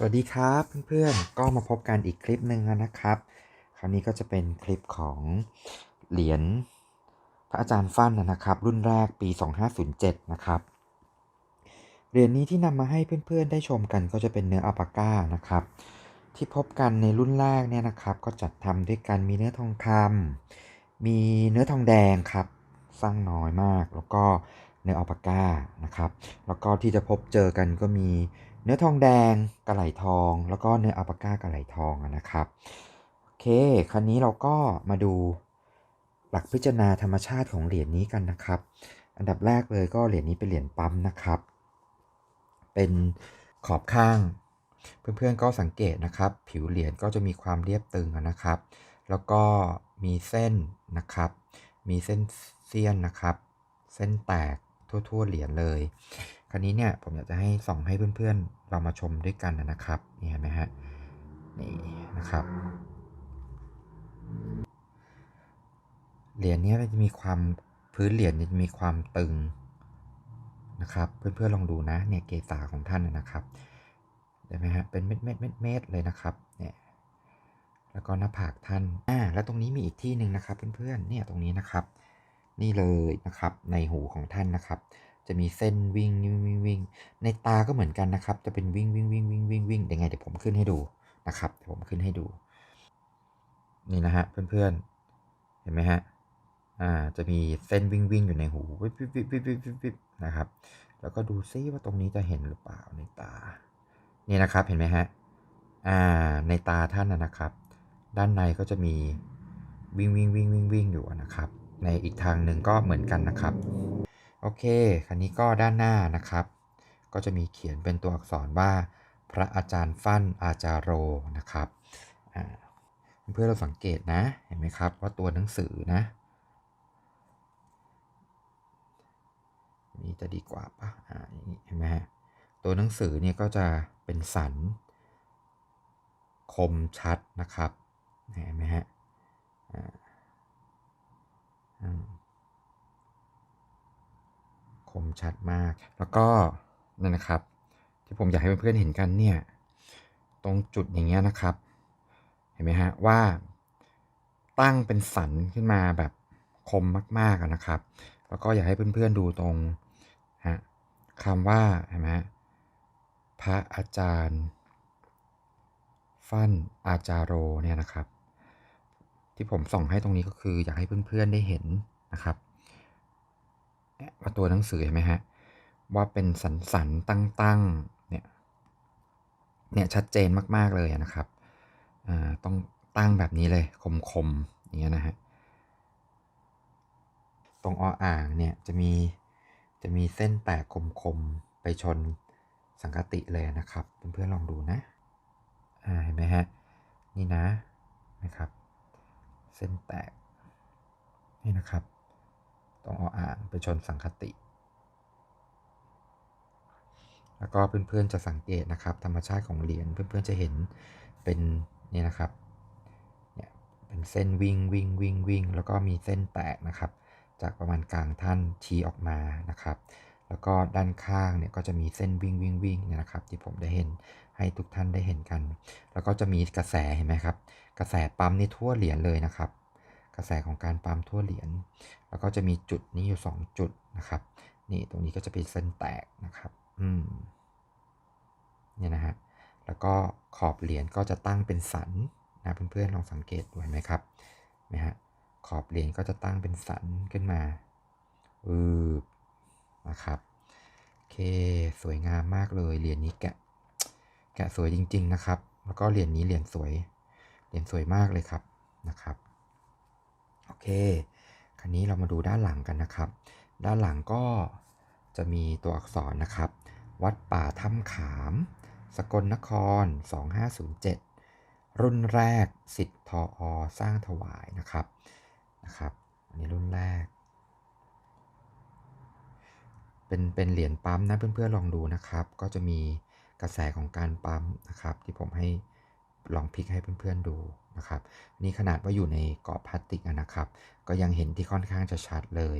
สวัสดีครับเพื่อนๆ ก็มาพบกันอีกคลิปหนึ่งนะครับ คราวนี้ก็จะเป็นคลิปของเหรียญพระอาจารย์ฟั่นนะครับ รุ่นแรกปี 2507 นะครับเหรียญนี้ที่นำมาให้เพื่อนๆ ได้ชมกันก็จะเป็นเนื้ออัลปาก้านะครับ ที่พบกันในรุ่นแรกเนี่ยนะครับ ก็จัดทำด้วยกันมีเนื้อทองคำมีเนื้อทองแดงครับสร้างน้อยมากแล้วก็ เนื้ออัลปาก้านะครับแล้วก็ที่จะพบเจอกันก็มีเนื้อทองแดงกระไหลทอง แล้วก็เนื้ออัลปาก้ากระไหลทองนะครับโอเคคราวนี้เราก็มาดูหลักพิจารณาธรรมชาติของเหรียญนี้กันนะครับ อันดับแรกเลยก็เหรียญนี้เป็นเหรียญปั๊มนะครับ เป็นขอบข้าง เพื่อนๆก็สังเกตนะครับ ผิวเหรียญก็จะมีความเรียบตึงนะครับ แล้วก็มีเส้นนะครับ มีเส้นเสี้ยนนะครับ เส้นแตก ทั่ว ๆ เหรียญเลย คราวนี้เนี่ยผมอยากจะให้ส่องให้เพื่อนๆ เรามาชมด้วยกันนะครับนี่เห็นไหมฮะนี่นะครับเหรียญนี้จะมีความพื้นเหรียญจะมีความตึงนะครับเพื่อนๆลองดูนะเนี่ยเกษาของท่านนะครับเห็นไหมฮะเป็นเม็ดเม็ดเม็ดเม็ดเลยนะครับเนี่ยแล้วก็หน้าผากท่านอ่าแล้วตรงนี้มีอีกที่หนึ่งนะครับเพื่อนๆเนี่ยตรงนี้นะครับ นี่เลยนะครับ ในหูของท่านนะครับ จะมีเส้นวิ่งวิ่งวิ่งวิ่งในตาก็เหมือนกันนะครับ จะเป็นวิ่งวิ่งวิ่งวิ่งวิ่งวิ่งยังไงเดี๋ยวผมขึ้นให้ดูนะครับเดี๋ยวผมขึ้นให้ดู นี่นะฮะเพื่อนๆ เห็นไหมฮะอ่าจะมีเส้นวิ่งวิ่งอยู่ในหูวิบวิบวิบวิบวิบวิบนะครับ แล้วก็ดูซิว่าตรงนี้จะเห็นหรือเปล่าในตา นี่นะครับเห็นไหมฮะอ่าในตาท่านนะนะครับ ด้านในก็จะมีวิ่งวิ่งวิ่งวิ่งวิ่งอยู่นะครับ ในอีกทางหนึ่งก็เหมือนกันนะครับ โอเคคราวนี้ก็ด้านหน้านะครับ ก็จะมีเขียนเป็นตัวอักษรว่า พระอาจารย์ฟั่นอาจารโรนะครับอ่าเพื่อเราสังเกตนะเห็นไหมครับว่าตัวหนังสือนะนี่จะดีกว่าปะอ่าอย่างนี้เห็นไหมฮะตัวหนังสือเนี่ยก็จะเป็นสัน คมชัดนะครับเห็นไหมฮะ คมชัดมาก แล้วก็นั่นนะครับ ที่ผมอยากให้เพื่อนๆเห็นกันเนี่ย ตรงจุดอย่างเงี้ยนะครับ เห็นไหมฮะว่าตั้งเป็นสันขึ้นมาแบบคมมากๆนะครับ แล้วก็อยากให้เพื่อนๆดูตรงฮะคำว่าเห็นไหมฮะพระอาจารย์ ฟั่นอาจารโรเนี่ยนะครับ ที่ผมส่องให้ตรงนี้ก็คืออยากให้เพื่อนๆได้เห็นนะครับว่าตัวหนังสือเห็นไหมฮะว่าเป็นสันสันตั้งตั้งเนี่ยเนี่ยชัดเจนมากๆเลยนะครับอ่าต้องตั้งแบบนี้เลยคมๆอย่างเงี้ยนะฮะตรงออ่างเนี่ยจะมีจะมีเส้นแตกคมๆไปชนสังกติเลยนะครับ เพื่อนๆลองดูนะ อ่าเห็นไหมฮะ นี่นะนะครับ เส้นแตก นี่นะครับ ต้องเอาอ่างไปชนสังคติ แล้วก็เพื่อนๆจะสังเกตนะครับ ธรรมชาติของเหรียญเพื่อนๆจะเห็นเป็นนี่นะครับเนี่ยเป็นเส้นวิ่งวิ่งวิ่งวิ่งแล้วก็มีเส้นแตกนะครับ จากประมาณกลางท่านชี้ออกมานะครับ แล้วก็ด้านข้างเนี่ยก็จะมีเส้นวิ่งวิ่งวิ่งเนี่ยนะครับ ที่ผมได้เห็นให้ทุกท่านได้เห็นกัน แล้วก็จะมีกระแสเห็นไหมครับ กระแสปั๊มนี่ทั่วเหรียญเลยนะครับ กระแสของการปั๊มทั่วเหรียญ แล้วก็จะมีจุดนี้อยู่ 2 จุดนะครับ นี่ตรงนี้ก็จะเป็นเส้นแตกนะครับ อืม เนี่ยนะฮะ แล้วก็ขอบเหรียญก็จะตั้งเป็นสันนะเพื่อนๆลองสังเกตดูเห็นไหมครับเห็นะฮะ ขอบเหรียญก็จะตั้งเป็นสันขึ้นมาอืบ นะครับโอเคสวยงามมากเลยเหรียญนี้แกะแกะสวยจริง ๆนะครับ แล้วก็เหรียญนี้เหรียญสวยเหรียญสวยมากเลยครับนะครับโอเค คราวนี้เรามาดูด้านหลังกันนะครับ ด้านหลังก็จะมีตัวอักษรนะครับ วัดป่าถ้ำขาม สกลนคร 2507 รุ่นแรกสิทธทออสร้างถวายนะครับนะครับ อันนี้รุ่นแรก เป็นเป็นเหรียญปั๊มนะเพื่อนๆลองดูนะครับ ก็จะมีกระแสของการปั๊มนะครับ ที่ผมให้ลองพลิกให้เพื่อนๆดูนะครับ นี่ขนาดว่าอยู่ในกรอบพลาสติกนะครับ ก็ยังเห็นที่ค่อนข้างจะชัดเลย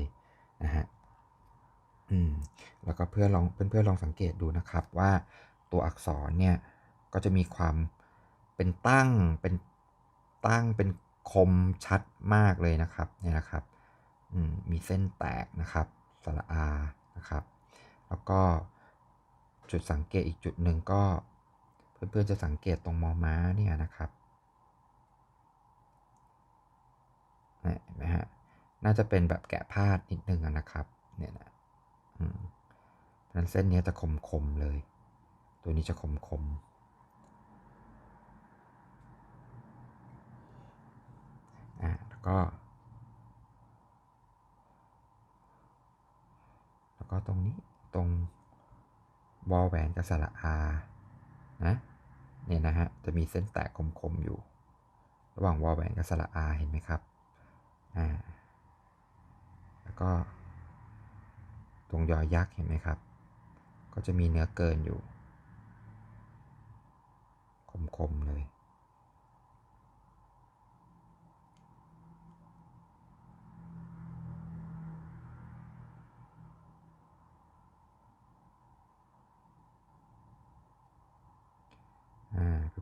นะฮะอืมแล้วก็เพื่อนลองเพื่อนๆลองสังเกตดูนะครับว่าตัวอักษรเนี่ยก็จะมีความเป็นตั้งเป็นตั้งเป็นคมชัดมากเลยนะครับเนี่ยนะครับอืมมีเส้นแตกนะครับสระอา นะครับ แล้วก็จุดสังเกตอีกจุดหนึ่งก็ เพื่อนๆจะสังเกตตรงมอม้าเนี่ยนะครับเนี่ยเห็นไหมฮะ น่าจะเป็นแบบแกะพาดนิดนึงนะครับ เนี่ยนะอืมเพราะฉะนั้นเส้นนี้จะคมๆเลย ตัวนี้จะคมๆอ่าแล้วก็ แล้ว ก็ตรงนี้ตรงวอลแหวนกับสระอานะเนี่ยนะฮะจะมีเส้นแตกคมๆอยู่ ระหว่างวอลแหวนกับสระอาเห็นไหมครับอ่าแล้วก็ ตรงยอยักษ์เห็นไหมครับ ก็จะมีเนื้อเกินอยู่ คมๆเลย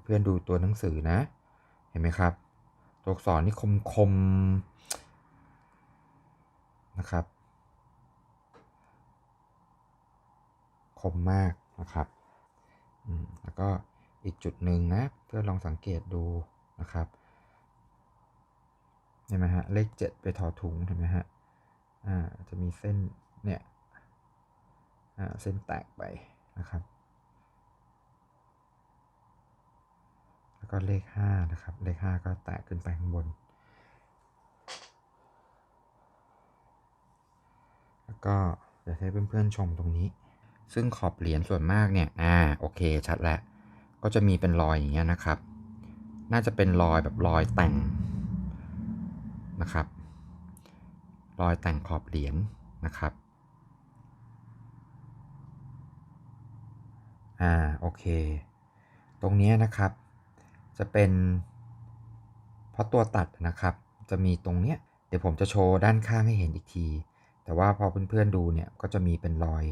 เพื่อนดูตัวหนังสือนะ เห็นไหมครับ ตัวอักษรนี่คมๆนะครับ คมมากนะครับอืมแล้วก็อีกจุดหนึ่งนะ เพื่อนลองสังเกตดูนะครับเห็นไหมฮะเลขเจ็ดไปถอถุงเห็นไหมฮะอ่าจะมีเส้นเนี่ยอ่าเส้นแตกไปนะครับ แล้วก็เลข5นะครับ เลข 5 ก็แตะขึ้นไปข้างบน แล้วก็เดี๋ยวให้เพื่อนๆชมตรงนี้ ซึ่งขอบเหรียญส่วนมากเนี่ย อ่า โอเค ชัดแล้ว ก็จะมีเป็นรอยอย่างเงี้ยนะครับ น่าจะเป็นรอยแบบรอยแต่งนะครับ รอยแต่งขอบเหรียญนะครับ อ่า โอเค ตรงนี้นะครับ จะเป็นเพราะตัวตัดนะครับ จะมีตรงเนี้ยเดี๋ยวผมจะโชว์ด้านข้างให้เห็นอีกที แต่ว่าพอเพื่อนๆดูเนี่ยก็จะมีเป็นรอย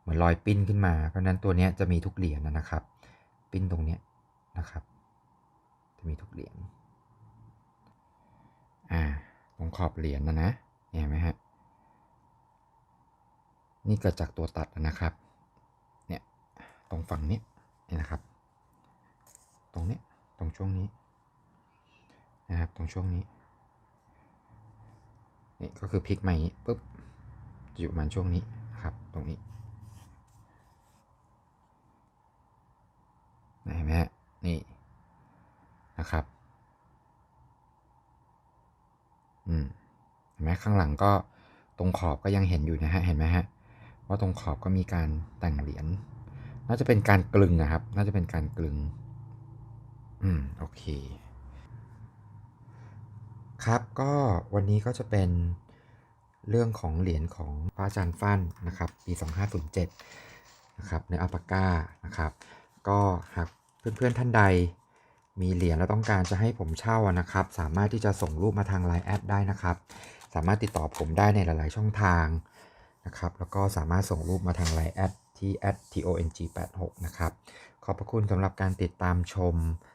เหมือนรอยปิ้นขึ้นมา เพราะนั้นตัวเนี้ยจะมีทุกเหรียญนะครับ ปิ้นตรงเนี้ยนะครับ จะมีทุกเหรียญอ่าตรงขอบเหรียญนะนะเห็นไหมฮะนี่เกิดจากตัวตัดนะครับเนี่ยตรงฝั่งนี้นี่นะครับ ตรงนี้ ตรงช่วงนี้นะครับตรงช่วงนี้นี่ก็คือพลิกมาอย่างนี้ปุ๊บจะอยู่ประมาณช่วงนี้นะครับตรงนี้เห็นไหมฮะนี่นะครับอืมเห็นไหมข้างหลังก็ตรงขอบก็ยังเห็นอยู่นะฮะเห็นไหมฮะว่าตรงขอบก็มีการแต่งเหรียญน่าจะเป็นการกลึงนะครับ น่าจะเป็นการกลึง อืม โอเค ครับก็วันนี้ก็จะเป็นเรื่องของเหรียญของพระอาจารย์ฟั่นนะครับ ปี 2507 นะครับในอัปาก้านะครับ ก็หากเพื่อนๆท่านใดมีเหรียญแล้วต้องการจะให้ผมเช่านะครับ สามารถที่จะส่งรูปมาทาง Line แอดได้นะครับ สามารถติดต่อผมได้ในหลาย ๆ ช่องทางนะครับ แล้วก็สามารถส่งรูปมาทาง Line แอดที่ @tong86 นะครับ ขอบพระคุณสำหรับการติดตามชม